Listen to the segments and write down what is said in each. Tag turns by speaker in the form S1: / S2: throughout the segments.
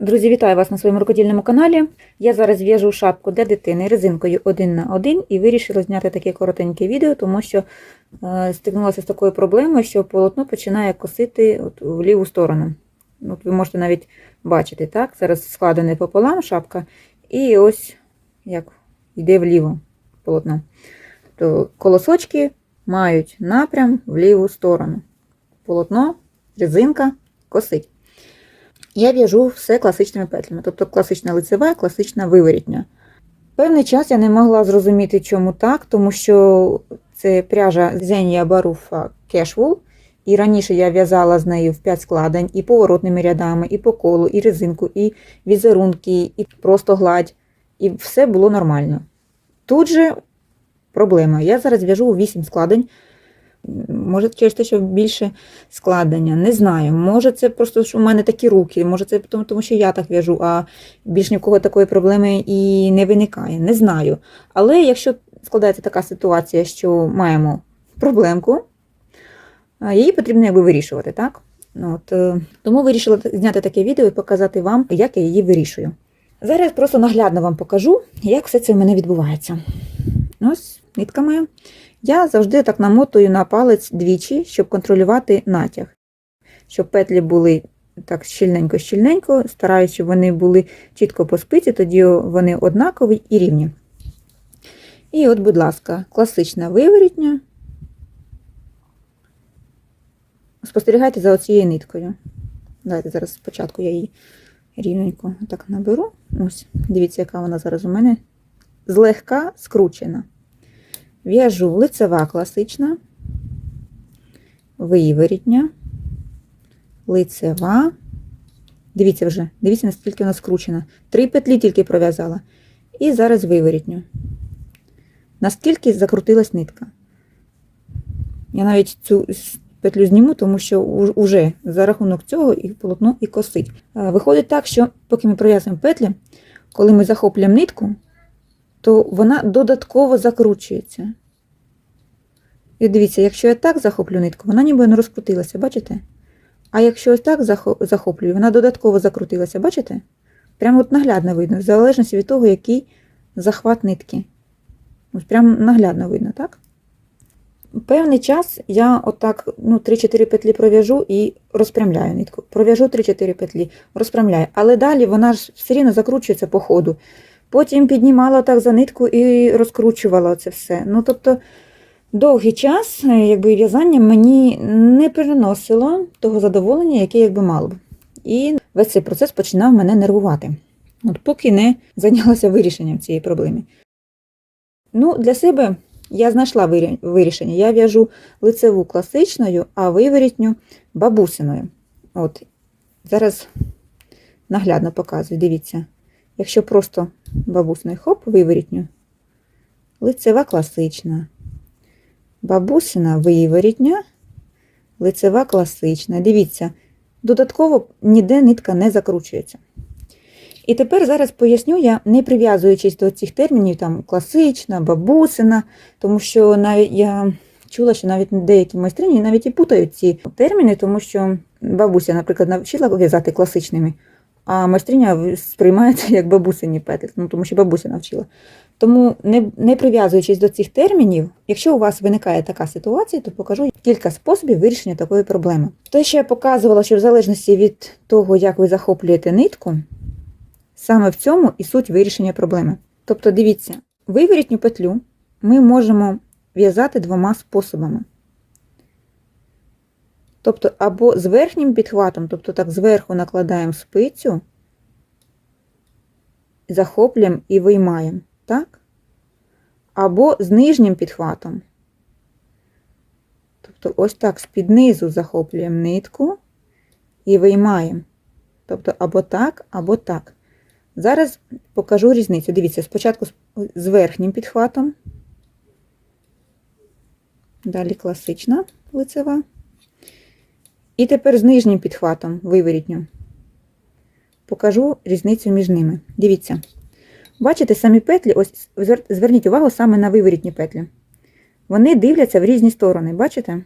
S1: Друзі, вітаю вас на своєму рукодільному каналі. Я зараз в'яжу шапку для дитини резинкою 1 на 1 і вирішила зняти таке коротеньке відео, тому що е, стикнулася з такою проблемою, що полотно починає косити от, в ліву сторону. От ви можете навіть бачити, так? Зараз складений пополам шапка, і ось як йде вліво полотно. То колосочки мають напрям в ліву сторону. Полотно, резинка косить. Я в'яжу все класичними петлями, тобто класична лицева, класична виворітня. Певний час я не могла зрозуміти, чому так, тому що це пряжа Xenia Barufa Cashwool, і раніше я в'язала з нею в 5 складень і поворотними рядами, і по колу, і резинку, і візерунки, і просто гладь, і все було нормально. Тут же проблема. Я зараз в'яжу у 8 складень. Може, через те, що більше складення, не знаю. Може, це просто що в мене такі руки, може, це тому, тому що я так в'яжу, а більш ні в кого такої проблеми і не виникає. Не знаю. Але якщо складається така ситуація, що маємо проблемку, її потрібно якби вирішувати, так? От, е, тому вирішила зняти таке відео і показати вам, як я її вирішую. Зараз просто наглядно вам покажу, як все це в мене відбувається. Ось нитка моя. Я завжди так намотую на палець двічі, щоб контролювати натяг. Щоб петлі були так щільненько-щільненько, стараюся, щоб вони були чітко по спиці, тоді вони однакові і рівні. І от, будь ласка, класична виворітня. Спостерігайте за оцією ниткою. Давайте зараз спочатку я її рівненько так наберу. Ось, дивіться, яка вона зараз у мене злегка скручена. В'яжу лицева класична, виворітня, лицева. Дивіться вже, дивіться, наскільки вона скручена. Три петлі тільки пров'язала. І зараз виворітню. Наскільки закрутилась нитка. Я навіть цю петлю зніму, тому що вже за рахунок цього і полотно і косить. Виходить так, що поки ми пров'язуємо петлі, коли ми захоплюємо нитку, то вона додатково закручується. І дивіться, якщо я так захоплю нитку, вона ніби не розкрутилася, бачите? А якщо ось так захоплюю, вона додатково закрутилася, бачите? Прямо от наглядно видно, в залежності від того, який захват нитки. Ось прямо наглядно видно, так? Певний час я отак ну, 3-4 петлі пров'яжу і розпрямляю нитку. Пров'яжу 3-4 петлі, розпрямляю. Але далі вона ж все рівно закручується по ходу. Потім піднімала так за нитку і розкручувала це все. Ну, тобто, довгий час якби, в'язання мені не приносило того задоволення, яке якби мало б. І весь цей процес починав мене нервувати. От Поки не зайнялася вирішенням цієї проблеми. Ну, Для себе я знайшла вирішення. Я в'яжу лицеву класичною, а виворітню бабусиною. От, Зараз наглядно показую, дивіться. Якщо просто бабусний хоп, виворітню, лицева класична. Бабусина виворітня, лицева класична. Дивіться, додатково ніде нитка не закручується. І тепер зараз поясню я, не прив'язуючись до цих термінів, там класична, бабусина, тому що навіть я чула, що навіть деякі майстрині навіть і путають ці терміни, тому що бабуся, наприклад, навчила в'язати класичними а майстриня сприймається як бабусині петлі, ну, тому що бабуся навчила. Тому, не не прив'язуючись до цих термінів, якщо у вас виникає така ситуація, то покажу кілька способів вирішення такої проблеми. Те, що я показувала, що в залежності від того, як ви захоплюєте нитку, саме в цьому і суть вирішення проблеми. Тобто, дивіться, виворітню петлю ми можемо в'язати двома способами. Тобто, або з верхнім підхватом, тобто так зверху накладаємо спицю, захоплюємо і виймаємо, так? Або з нижнім підхватом. Тобто, ось так з-під низу захоплюємо нитку і виймаємо. Тобто, або так, або так. Зараз покажу різницю. Дивіться, спочатку з верхнім підхватом, далі класична лицева. І тепер з нижнім підхватом виворітню. Покажу різницю між ними. Дивіться. Бачите, самі петлі, ось зверніть увагу саме на виворітні петлі. Вони дивляться в різні сторони, бачите?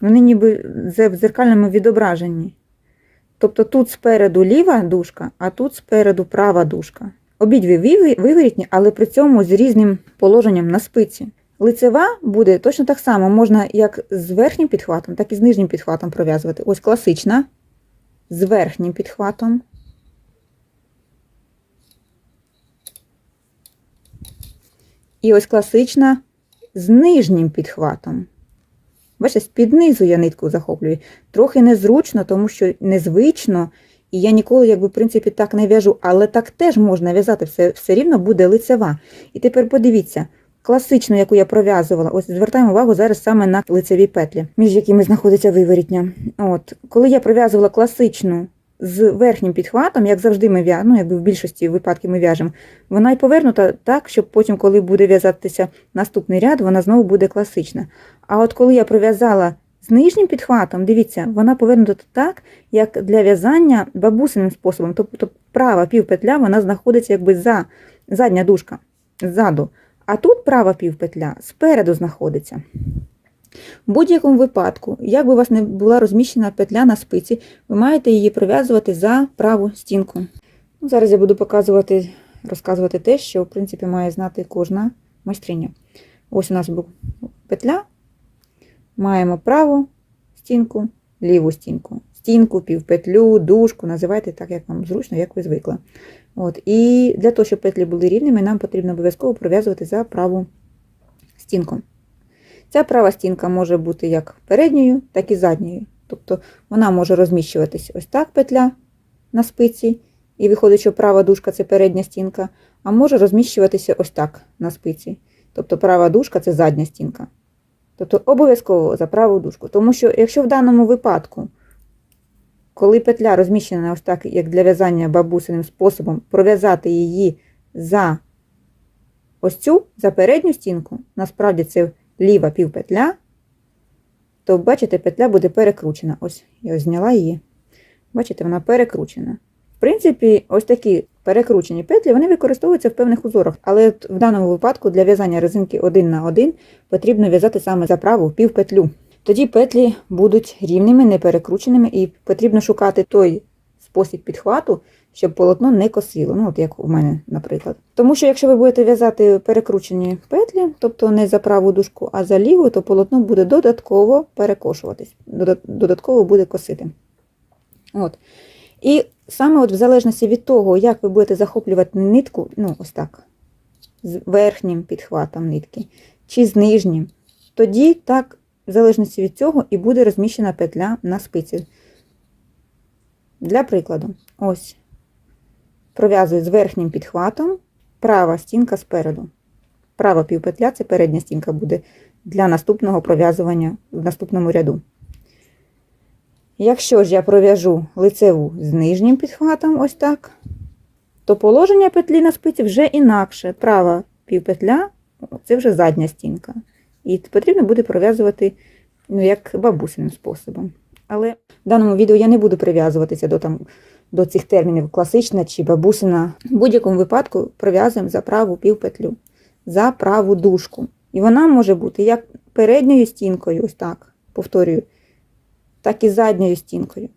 S1: Вони ніби в дзеркальному відображенні. Тобто тут спереду ліва дужка, а тут спереду права дужка. Обидві виворітні, але при цьому з різним положенням на спиці. Лицева буде точно так само, можна як з верхнім підхватом, так і з нижнім підхватом пров'язувати. Ось класична з верхнім підхватом. І ось класична з нижнім підхватом. Бачите, з-під низу я нитку захоплюю. Трохи незручно, тому що незвично, і я ніколи, якби, в принципі, так не в'яжу, але так теж можна в'язати, все, все рівно буде лицева. І тепер подивіться, класичну, яку я пров'язувала, ось звертаємо увагу зараз саме на лицеві петлі, між якими знаходиться виворітня. От, коли я пров'язувала класичну з верхнім підхватом, як завжди ми в'яжемо, ну, якби в більшості випадків ми в'яжемо, вона й повернута так, щоб потім, коли буде в'язатися наступний ряд, вона знову буде класична. А от коли я пров'язала з нижнім підхватом, дивіться, вона повернута так, як для в'язання бабусиним способом. Тобто права півпетля вона знаходиться якби за задня дужка ззаду. А тут права півпетля спереду знаходиться. В будь-якому випадку, як би у вас не була розміщена петля на спиці, ви маєте її пров'язувати за праву стінку. Ну, Зараз я буду показувати, розказувати те, що в принципі має знати кожна майстриня. Ось у нас петля, маємо праву стінку, ліву стінку. Стінку, півпетлю, дужку, називайте так, як вам зручно, як ви звикли. От. І для того, щоб петлі були рівними, нам потрібно обов'язково пров'язувати за праву стінку. Ця права стінка може бути як передньою, так і задньою. Тобто вона може розміщуватись ось так петля на спиці, і виходить, що права дужка це передня стінка, а може розміщуватися ось так на спиці. Тобто права дужка це задня стінка. Тобто обов'язково за праву дужку. Тому що якщо в даному випадку, коли петля розміщена ось так, як для в'язання бабусиним способом, пров'язати її за ось цю, за передню стінку, насправді це ліва півпетля, то бачите, петля буде перекручена. Ось я ось зняла її. Бачите, вона перекручена. В принципі, ось такі перекручені петлі вони використовуються в певних узорах, але в даному випадку для в'язання резинки один на один потрібно в'язати саме за праву півпетлю. Тоді петлі будуть рівними, не перекрученими, і потрібно шукати той спосіб підхвату, щоб полотно не косило. Ну, от як у мене, наприклад. Тому що якщо ви будете в'язати перекручені петлі, тобто не за праву дужку, а за ліву, то полотно буде додатково перекошуватись, додатково буде косити. От. І саме от в залежності від того, як ви будете захоплювати нитку, ну ось так, з верхнім підхватом нитки, чи з нижнім, тоді так, в залежності від цього, і буде розміщена петля на спиці. Для прикладу, ось пров'язую з верхнім підхватом, права стінка спереду. Права півпетля це передня стінка буде для наступного пров'язування в наступному ряду. Якщо ж я пров'яжу лицеву з нижнім підхватом, ось так, то положення петлі на спиці вже інакше. Права півпетля це вже задня стінка. І потрібно буде пров'язувати ну, як бабусиним способом. Але в даному відео я не буду прив'язуватися до, там, до цих термінів класична чи бабусина. В будь-якому випадку пров'язуємо за праву півпетлю, за праву дужку. І вона може бути як передньою стінкою, ось так, повторюю, так і задньою стінкою.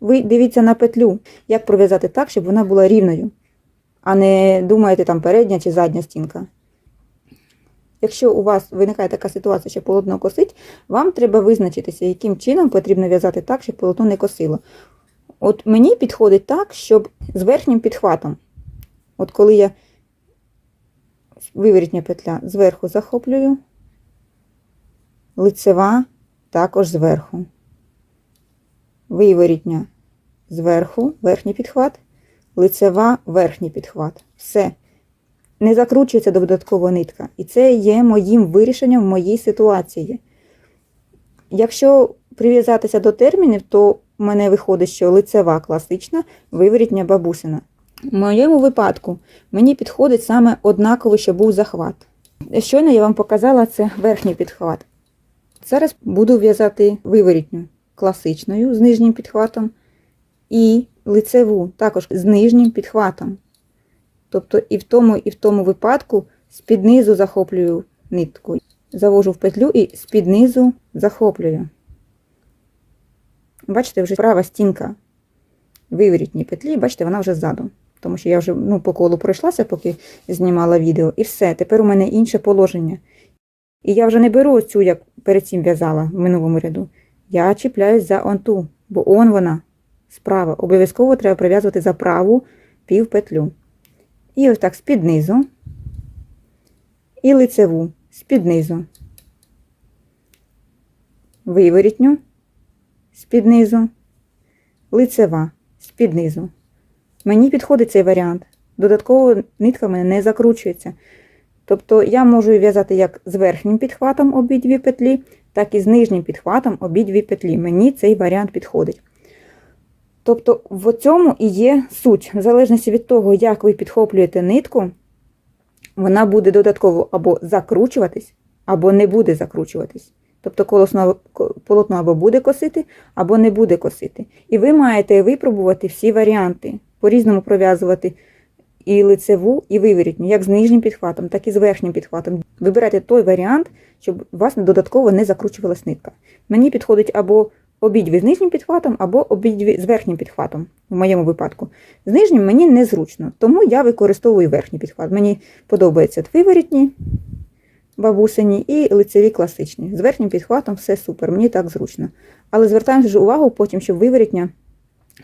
S1: Ви дивіться на петлю, як пров'язати так, щоб вона була рівною, а не думаєте там передня чи задня стінка. Якщо у вас виникає така ситуація, що полотно косить, вам треба визначитися, яким чином потрібно в'язати так, щоб полотно не косило. От мені підходить так, щоб з верхнім підхватом. От коли я виворітня петля зверху захоплюю, лицева також зверху. Виворітня зверху, верхній підхват, лицева верхній підхват. Все не закручується додатково нитка. І це є моїм вирішенням в моїй ситуації. Якщо прив'язатися до термінів, то в мене виходить, що лицева класична, виворітня бабусина. В моєму випадку мені підходить саме однаковий, що був захват. Щойно я вам показала це верхній підхват. Зараз буду в'язати виворітню класичною з нижнім підхватом і лицеву також з нижнім підхватом. Тобто і в тому, і в тому випадку з-під низу захоплюю нитку. Завожу в петлю і з-під низу захоплюю. Бачите, вже права стінка виворітній петлі, бачите, вона вже ззаду. Тому що я вже ну, по колу пройшлася, поки знімала відео, і все. Тепер у мене інше положення. І я вже не беру цю, як перед цим в'язала в минулому ряду. Я чіпляюсь за он ту, бо он вона справа. Обов'язково треба прив'язувати за праву півпетлю. І ось так з-під. І лицеву з-під низу. Виворітню з-під низу. Лицева з-під низу. Мені підходить цей варіант. Додатково нитка в мене не закручується. Тобто я можу в'язати як з верхнім підхватом обидві петлі, так і з нижнім підхватом обидві петлі. Мені цей варіант підходить. Тобто в цьому і є суть. В залежності від того, як ви підхоплюєте нитку, вона буде додатково або закручуватись, або не буде закручуватись. Тобто колосно, полотно або буде косити, або не буде косити. І ви маєте випробувати всі варіанти, по-різному пров'язувати і лицеву, і виворітню, як з нижнім підхватом, так і з верхнім підхватом. Вибирайте той варіант, щоб у вас додатково не закручувалась нитка. Мені підходить або обидві з нижнім підхватом, або обидві з верхнім підхватом, в моєму випадку. З нижнім мені незручно, тому я використовую верхній підхват. Мені подобаються виворітні бабусині і лицеві класичні. З верхнім підхватом все супер, мені так зручно. Але звертаємо ж увагу потім, щоб виворітня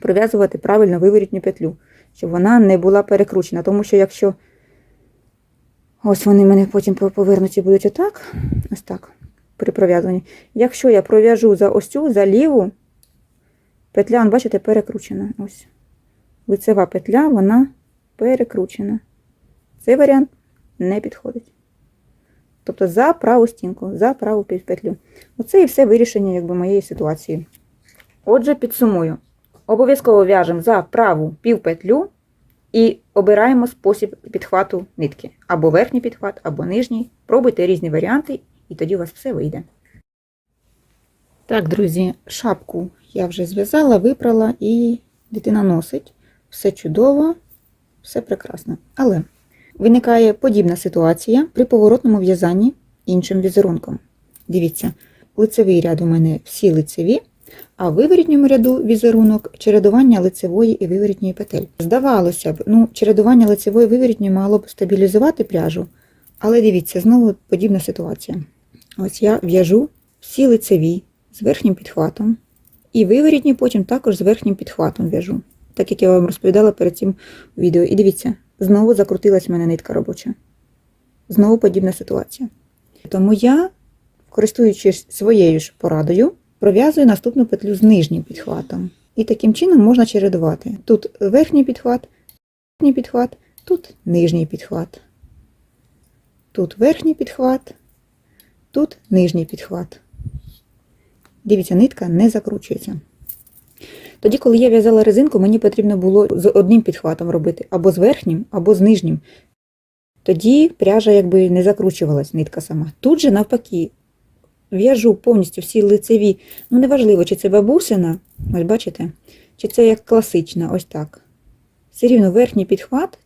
S1: пров'язувати правильно виворітню петлю, щоб вона не була перекручена. Тому що якщо ось вони мене потім повернуті будуть отак, ось так, при пров'язуванні. Якщо я пров'яжу за ось цю, за ліву, петля, бачите, перекручена. Ось. Лицева петля, вона перекручена. Цей варіант не підходить. Тобто за праву стінку, за праву петлю. Оце і все вирішення якби, моєї ситуації. Отже, підсумую. Обов'язково в'яжемо за праву півпетлю і обираємо спосіб підхвату нитки. Або верхній підхват, або нижній. Пробуйте різні варіанти, і тоді у вас все вийде. Так, друзі, шапку я вже зв'язала, випрала і дитина носить. Все чудово, все прекрасно. Але виникає подібна ситуація при поворотному в'язанні іншим візерунком. Дивіться, лицевий ряд у мене всі лицеві, а в виворітньому ряду візерунок чередування лицевої і виворітньої петель. Здавалося б, ну, чередування лицевої і виворітньої мало б стабілізувати пряжу, але дивіться, знову подібна ситуація. Ось я в'яжу всі лицеві з верхнім підхватом, і виворітні потім також з верхнім підхватом в'яжу, так як я вам розповідала перед цим відео. І дивіться, знову закрутилась в мене нитка робоча. Знову подібна ситуація. Тому я, користуючись своєю ж порадою, пров'язую наступну петлю з нижнім підхватом. І таким чином можна чередувати. Тут верхній підхват, верхній підхват, тут нижній підхват. Тут верхній підхват, тут нижній підхват. Дивіться, нитка не закручується. Тоді, коли я в'язала резинку, мені потрібно було з одним підхватом робити, або з верхнім, або з нижнім. Тоді пряжа якби не закручувалась, нитка сама. Тут же, навпаки, в'яжу повністю всі лицеві. Ну, неважливо, чи це бабусина, ось бачите, чи це як класична, ось так. Все рівно верхній підхват,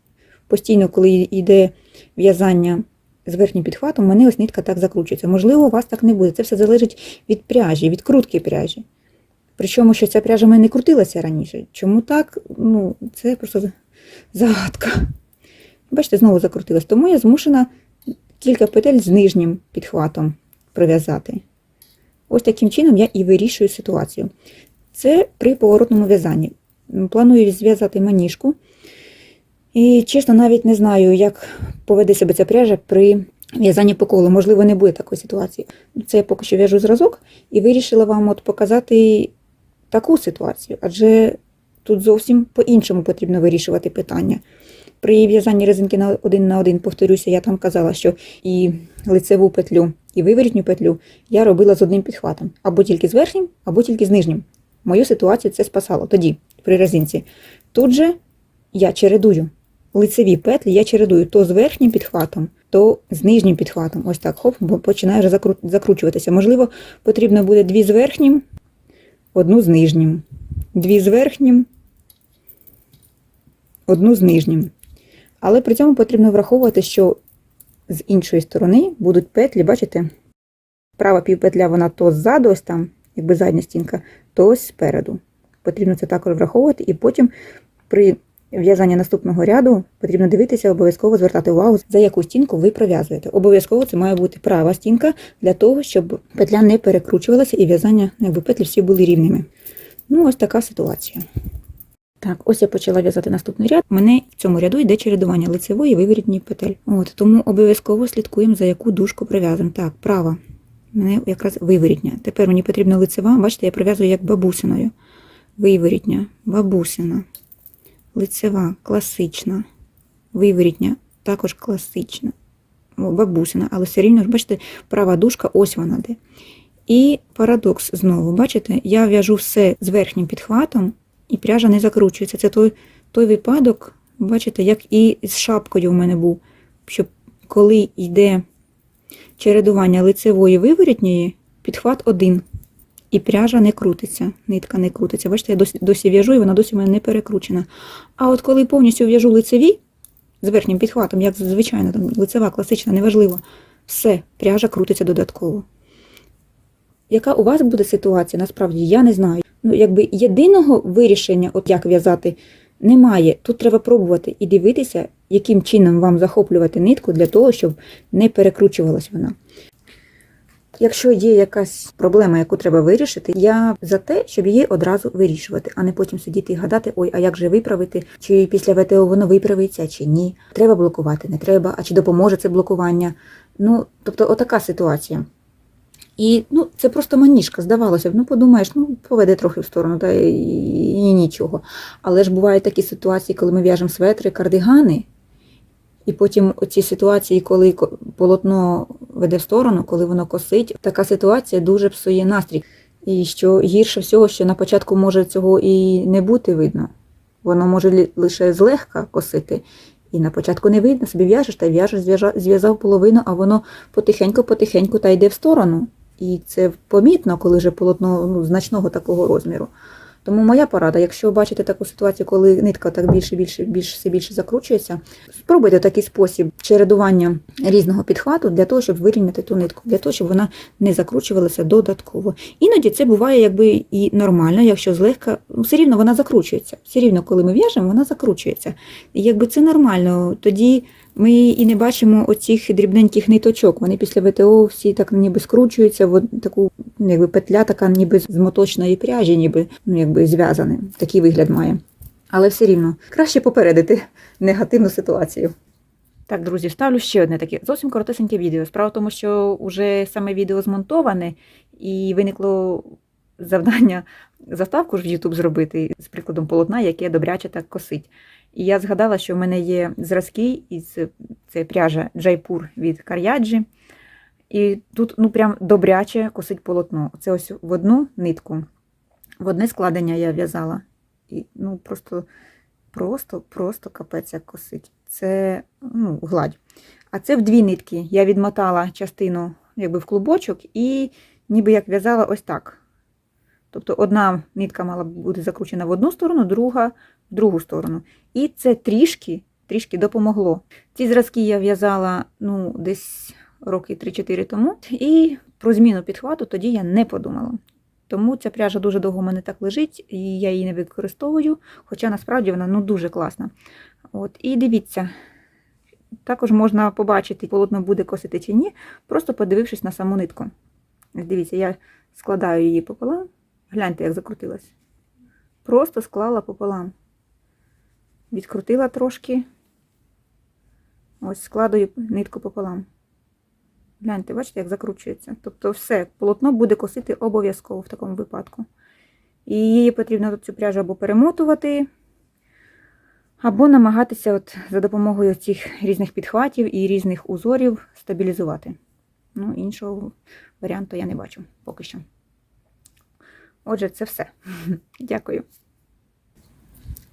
S1: постійно, коли йде в'язання з верхнім підхватом, у мене ось нитка так закручується. Можливо, у вас так не буде. Це все залежить від пряжі, від крутки пряжі. Причому, що ця пряжа в мене не крутилася раніше. Чому так? Ну, це просто загадка. Бачите, знову закрутилась. Тому я змушена кілька петель з нижнім підхватом прив'язати. Ось таким чином я і вирішую ситуацію. Це при поворотному в'язанні. Планую зв'язати маніжку. І, чесно, навіть не знаю, як поведе себе ця пряжа при в'язанні по колу. Можливо, не буде такої ситуації. Це я поки що в'яжу зразок і вирішила вам от показати таку ситуацію, адже тут зовсім по-іншому потрібно вирішувати питання. При в'язанні резинки на один на один, повторюся, я там казала, що і лицеву петлю, і виворітню петлю я робила з одним підхватом. Або тільки з верхнім, або тільки з нижнім. Мою ситуацію це спасало тоді, при резинці. Тут же я чередую. Лицеві петлі я чередую то з верхнім підхватом, то з нижнім підхватом. Ось так, хоп, бо починає закручуватися. Можливо, потрібно буде дві з верхнім, одну з нижнім. Дві з верхнім, одну з нижнім. Але при цьому потрібно враховувати, що з іншої сторони будуть петлі, бачите? Права півпетля, вона то ззаду, ось там, якби задня стінка, то ось спереду. потрібно це також враховувати, і потім при в'язанні наступного ряду потрібно дивитися, обов'язково звертати увагу, за яку стінку ви пров'язуєте. Обов'язково це має бути права стінка для того, щоб петля не перекручувалася і в'язання, якби петлі всі були рівними. Ну, ось така ситуація. Так, ось я почала в'язати наступний ряд. Мене в цьому ряду йде чередування лицевої і виворітньої петель. От, тому обов'язково слідкуємо, за яку дужку прив'язуємо. Так, права. Мене якраз виворітня. Тепер мені потрібна лицева. Бачите, я прив'язую як бабусиною. Виворітня, бабусина, лицева, класична, виворітня, також класична. Бабусина, але все рівно, бачите, права дужка, ось вона де. І парадокс знову, бачите, я в'яжу все з верхнім підхватом, і пряжа не закручується. Це той, той випадок, бачите, як і з шапкою в мене був, що коли йде чередування лицевої виворітньої, підхват один. І пряжа не крутиться, нитка не крутиться. Бачите, я досі, досі в'яжу, і вона досі в мене не перекручена. А от коли повністю в'яжу лицеві з верхнім підхватом, як звичайно, там лицева, класична, неважливо, все, пряжа крутиться додатково. Яка у вас буде ситуація, насправді я не знаю. Ну, якби єдиного вирішення, от як в'язати, немає. Тут треба пробувати і дивитися, яким чином вам захоплювати нитку для того, щоб не перекручувалась вона. Якщо є якась проблема, яку треба вирішити, я за те, щоб її одразу вирішувати, а не потім сидіти і гадати, ой, а як же виправити, чи після ВТО воно виправиться, чи ні. Треба блокувати, не треба, а чи допоможе це блокування. Ну, тобто, отака ситуація. І ну, це просто маніжка, здавалося б, ну подумаєш, ну поведе трохи в сторону, та і, і нічого. Але ж бувають такі ситуації, коли ми в'яжемо светри, кардигани, і потім оці ситуації, коли полотно веде в сторону, коли воно косить, така ситуація дуже псує настрій. І що гірше всього, що на початку може цього і не бути видно. Воно може лише злегка косити. І на початку не видно, собі в'яжеш та в'яжеш, зв'язав половину, а воно потихеньку-потихеньку та йде в сторону. І це помітно, коли вже полотно ну, значного такого розміру. Тому моя порада, якщо ви бачите таку ситуацію, коли нитка так більше, більше, більше, все більше закручується, спробуйте такий спосіб чередування різного підхвату для того, щоб вирівняти ту нитку, для того, щоб вона не закручувалася додатково. Іноді це буває якби і нормально, якщо злегка, ну, все рівно вона закручується. Все рівно, коли ми в'яжемо, вона закручується. І якби це нормально, тоді ми і не бачимо оцих дрібненьких ниточок. Вони після ВТО всі так ніби скручуються в таку ну, якби петля, така ніби з моточної пряжі, ніби ну, якби зв'язане. Такий вигляд має. Але все рівно краще попередити негативну ситуацію. Так, друзі, ставлю ще одне таке зовсім коротесеньке відео. Справа в тому, що вже саме відео змонтоване, і виникло завдання заставку ж в YouTube зробити з прикладом полотна, яке добряче так косить. І я згадала, що в мене є зразки із це пряжа Джайпур від Кар'яджі. І тут ну прям добряче косить полотно. Це ось в одну нитку, в одне складення я в'язала. І ну просто, просто, просто капець як косить. Це ну, гладь. А це в дві нитки. Я відмотала частину якби в клубочок і ніби як в'язала ось так. Тобто одна нитка мала бути закручена в одну сторону, друга в другу сторону. І це трішки, трішки допомогло. Ці зразки я в'язала ну, десь роки 3-4 тому, і про зміну підхвату тоді я не подумала. Тому ця пряжа дуже довго у мене так лежить, і я її не використовую, хоча насправді вона ну, дуже класна. От, і дивіться, також можна побачити, полотно буде косити чи ні, просто подивившись на саму нитку. Дивіться, я складаю її пополам. Гляньте, як закрутилась. Просто склала пополам. Відкрутила трошки. Ось складаю нитку пополам. Гляньте, бачите, як закручується. Тобто все, полотно буде косити обов'язково в такому випадку. І її потрібно цю пряжу або перемотувати, або намагатися от за допомогою цих різних підхватів і різних узорів стабілізувати. Ну, іншого варіанту я не бачу поки що. Отже, це все. Дякую.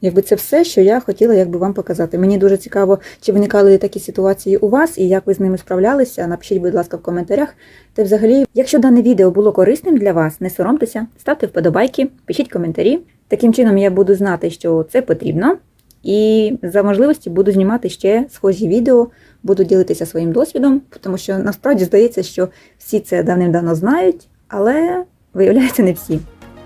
S1: Якби це все, що я хотіла якби вам показати. Мені дуже цікаво, чи виникали такі ситуації у вас і як ви з ними справлялися. Напишіть, будь ласка, в коментарях. Та взагалі, якщо дане відео було корисним для вас, не соромтеся, ставте вподобайки, пишіть коментарі. Таким чином я буду знати, що це потрібно. І за можливості буду знімати ще схожі відео, буду ділитися своїм досвідом, тому що насправді здається, що всі це давним-давно знають, але виявляється не всі.